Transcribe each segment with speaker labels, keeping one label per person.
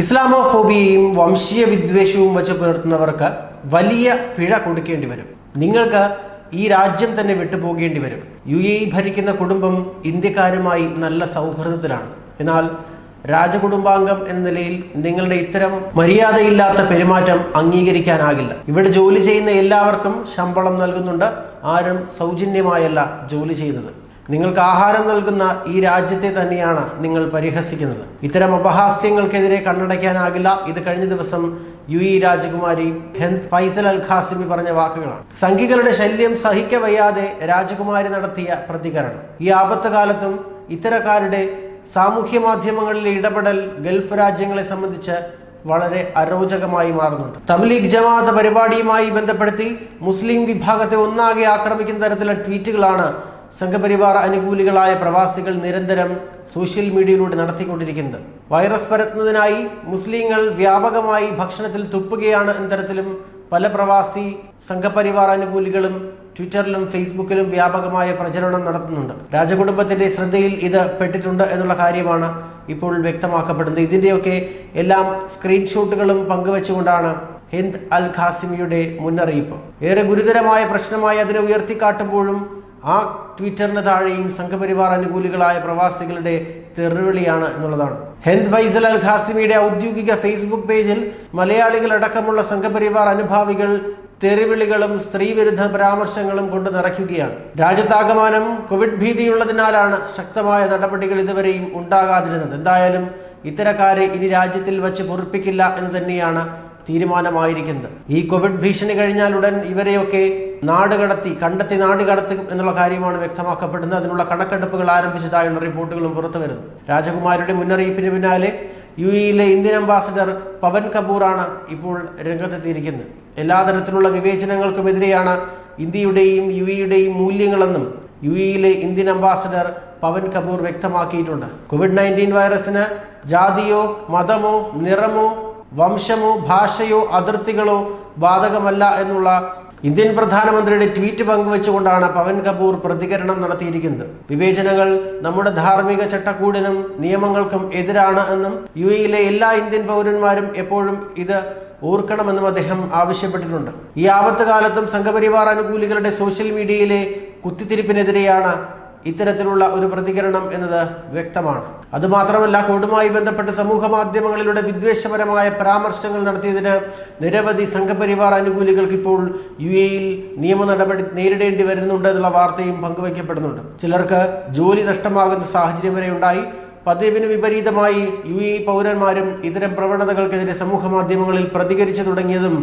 Speaker 1: ഇസ്ലാമോഫോബിയയും വംശീയ വിദ്വേഷവും വെച്ച് പുലർത്തുന്നവർക്ക് വലിയ പിഴ കൊടുക്കേണ്ടി വരും. നിങ്ങൾക്ക് ഈ രാജ്യം തന്നെ വിട്ടുപോകേണ്ടി വരും. യു എ ഭരിക്കുന്ന കുടുംബം ഇന്ത്യക്കാരുമായി നല്ല സൗഹൃദത്തിലാണ്. എന്നാൽ രാജകുടുംബാംഗം എന്ന നിലയിൽ നിങ്ങളുടെ ഇത്തരം മര്യാദയില്ലാത്ത പെരുമാറ്റം അംഗീകരിക്കാനാകില്ല. ഇവിടെ ജോലി ചെയ്യുന്ന എല്ലാവർക്കും ശമ്പളം നൽകുന്നുണ്ട്. ആരും സൗജന്യമായല്ല ജോലി ചെയ്യുന്നത്. നിങ്ങൾക്ക് ആഹാരം നൽകുന്ന ഈ രാജ്യത്തെ തന്നെയാണ് നിങ്ങൾ പരിഹസിക്കുന്നത്. ഇത്തരം അപഹാസ്യങ്ങൾക്കെതിരെ കണ്ണടയ്ക്കാനാകില്ല. ഇത് കഴിഞ്ഞ ദിവസം യു ഇ രാജകുമാരി ഹെന്ത് ഫൈസൽ അൽ ഖാസിമി പറഞ്ഞ വാക്കുകളാണ്. സംഘികളുടെ ശല്യം സഹിക്കവയ്യാതെ രാജകുമാരി നടത്തിയ പ്രതികരണം. ഈ ആപത്ത് കാലത്തും ഇത്തരക്കാരുടെ സാമൂഹ്യ മാധ്യമങ്ങളിലെ ഇടപെടൽ ഗൾഫ് രാജ്യങ്ങളെ സംബന്ധിച്ച് വളരെ അരോചകമായി മാറുന്നുണ്ട്. തബ്ലീഗ് ജമാഅത്ത് പരിപാടിയുമായി ബന്ധപ്പെടുത്തി മുസ്ലിം വിഭാഗത്തെ ഒന്നാകെ ആക്രമിക്കുന്ന തരത്തിലുള്ള ട്വീറ്റുകളാണ് സംഘപരിവാർ അനുകൂലികളായ പ്രവാസികൾ നിരന്തരം സോഷ്യൽ മീഡിയയിലൂടെ നടത്തിക്കൊണ്ടിരിക്കുന്നത്. വൈറസ് പരത്തുന്നതിനായി മുസ്ലിങ്ങൾ വ്യാപകമായി ഭക്ഷണത്തിൽ തുപ്പുകയാണ് എന്ന പല പ്രവാസി സംഘപരിവാർ അനുകൂലികളും ട്വിറ്ററിലും ഫേസ്ബുക്കിലും വ്യാപകമായ പ്രചരണം നടത്തുന്നുണ്ട്. രാജകുടുംബത്തിന്റെ ശ്രദ്ധയിൽ ഇത് പെട്ടിട്ടുണ്ട് എന്നുള്ള കാര്യമാണ് ഇപ്പോൾ വ്യക്തമാക്കപ്പെടുന്നത്. ഇതിന്റെയൊക്കെ എല്ലാം സ്ക്രീൻഷോട്ടുകളും പങ്കുവച്ചുകൊണ്ടാണ് ഹിന്ദ് അൽ ഖാസിമിയുടെ മുന്നറിയിപ്പ്. ഏറെ ഗുരുതരമായ പ്രശ്നമായി അതിനെ ഉയർത്തിക്കാട്ടുമ്പോഴും ആ ട്വിറ്ററിന് താഴെയും സംഘപരിവാർ അനുകൂലികളായ പ്രവാസികളുടെ തെറിവിളിയാണ് എന്നുള്ളതാണ്. ഹെന്ത് ഫൈസൽ അൽ ഖാസിമിയുടെ ഔദ്യോഗിക ഫേസ്ബുക്ക് പേജിൽ മലയാളികളടക്കമുള്ള സംഘപരിവാർ അനുഭാവികൾ തെറിവിളികളും സ്ത്രീവിരുദ്ധ പരാമർശങ്ങളും കൊണ്ട് നിറയ്ക്കുകയാണ്. രാജ്യത്താകമാനം കോവിഡ് ഭീതിയുള്ളതിനാലാണ് ശക്തമായ നടപടികൾ ഇതുവരെയും ഉണ്ടാകാതിരുന്നത്. എന്തായാലും ഇത്തരക്കാരെ ഇനി രാജ്യത്തിൽ വച്ച് പൊറിപ്പിക്കില്ല എന്ന് തന്നെയാണ് തീരുമാനമായിരിക്കുന്നത്. ഈ കോവിഡ് ഭീഷണി കഴിഞ്ഞാൽ ഉടൻ ഇവരെയൊക്കെ നാട് കടത്തി കണ്ടെത്തി നാട് എന്നുള്ള കാര്യമാണ് വ്യക്തമാക്കപ്പെടുന്നത്. അതിനുള്ള കണക്കെടുപ്പുകൾ ആരംഭിച്ചതായുള്ള റിപ്പോർട്ടുകളും പുറത്തു വരുന്നു. രാജകുമാരിയുടെ മുന്നറിയിപ്പിന് പിന്നാലെ യു എയിലെ ഇന്ത്യൻ അംബാസഡർ പവൻ കപൂറാണ് ഇപ്പോൾ രംഗത്തെത്തിയിരിക്കുന്നത്. എല്ലാ തരത്തിലുള്ള വിവേചനങ്ങൾക്കുമെതിരെയാണ് ഇന്ത്യയുടെയും യു എയുടെയും മൂല്യങ്ങളെന്നും യു എയിലെ ഇന്ത്യൻ അംബാസഡർ പവൻ കപൂർ വ്യക്തമാക്കിയിട്ടുണ്ട്. കോവിഡ് നയന്റീൻ വൈറസിന് ജാതിയോ മതമോ നിറമോ വംശമോ ഭാഷയോ അതിർത്തികളോ ബാധകമല്ല എന്നുള്ള ഇന്ത്യൻ പ്രധാനമന്ത്രിയുടെ ട്വീറ്റ് പങ്കുവച്ചുകൊണ്ടാണ് പവൻ കപൂർ പ്രതികരണം നടത്തിയിരിക്കുന്നത്. വിവേചനങ്ങൾ നമ്മുടെ ധാർമ്മിക ചട്ടക്കൂടിനും നിയമങ്ങൾക്കും എതിരാണ് എന്നും യു എയിലെ എല്ലാ ഇന്ത്യൻ പൗരന്മാരും എപ്പോഴും ഇത് ഓർക്കണമെന്നും അദ്ദേഹം ആവശ്യപ്പെട്ടിട്ടുണ്ട്. ഈ ആപത്ത് കാലത്തും സംഘപരിവാർ അനുകൂലികളുടെ സോഷ്യൽ മീഡിയയിലെ കുത്തിത്തിരിപ്പിനെതിരെയാണ് ഇത്തരത്തിലുള്ള ഒരു പ്രതികരണം എന്നത് വ്യക്തമാണ്. അതുമാത്രമല്ല കോവിഡുമായി ബന്ധപ്പെട്ട് സമൂഹ മാധ്യമങ്ങളിലൂടെ വിദ്വേഷപരമായ പരാമർശങ്ങൾ നടത്തിയതിന് നിരവധി സംഘപരിവാർ അനുകൂലികൾക്ക് ഇപ്പോൾ യു എയിൽ നിയമ നടപടി നേരിടേണ്ടി വരുന്നുണ്ട് എന്നുള്ള വാർത്തയും പങ്കുവയ്ക്കപ്പെടുന്നുണ്ട്. ചിലർക്ക് ജോലി നഷ്ടമാകുന്ന സാഹചര്യം വരെ ഉണ്ടായി. പതിവിന് വിപരീതമായി യു എ പൗരന്മാരും ഇത്തരം പ്രവണതകൾക്കെതിരെ സമൂഹ മാധ്യമങ്ങളിൽ പ്രതികരിച്ചു തുടങ്ങിയതും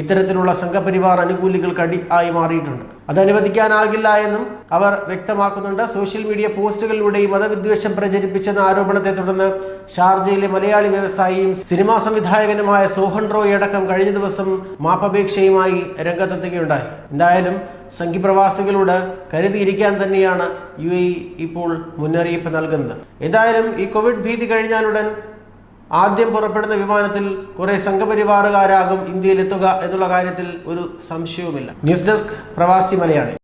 Speaker 1: ഇത്തരത്തിലുള്ള സംഘപരിവാർ അനുകൂലികൾക്ക് അടി ആയി മാറിയിട്ടുണ്ട്. അത് അനുവദിക്കാനാകില്ല എന്നും അവർ വ്യക്തമാക്കുന്നുണ്ട്. സോഷ്യൽ മീഡിയ പോസ്റ്റുകളിലൂടെയും മതവിദ്വേഷം പ്രചരിപ്പിച്ചെന്ന ആരോപണത്തെ തുടർന്ന് ഷാർജയിലെ മലയാളി വ്യവസായിയും സിനിമാ സംവിധായകനുമായ സോഹൻ റോയ് അടക്കം കഴിഞ്ഞ ദിവസം മാപ്പപേക്ഷയുമായി രംഗത്തെത്തുകയുണ്ടായി. എന്തായാലും സംഘിപ്രവാസികളോട് കരുതിയിരിക്കാൻ തന്നെയാണ് യു എ ഇപ്പോൾ മുന്നറിയിപ്പ് നൽകുന്നത്. ഏതായാലും ഈ കോവിഡ് ഭീതി കഴിഞ്ഞാലുടൻ ആദ്യം പുറപ്പെടുന്ന വിമാനത്തിൽ കുറെ സംഘപരിവാറുകാരാകും ഇന്ത്യയിലെത്തുക എന്നുള്ള കാര്യത്തിൽ ഒരു സംശയവുമില്ല. ന്യൂസ് ഡെസ്ക് പ്രവാസി മലയാളി.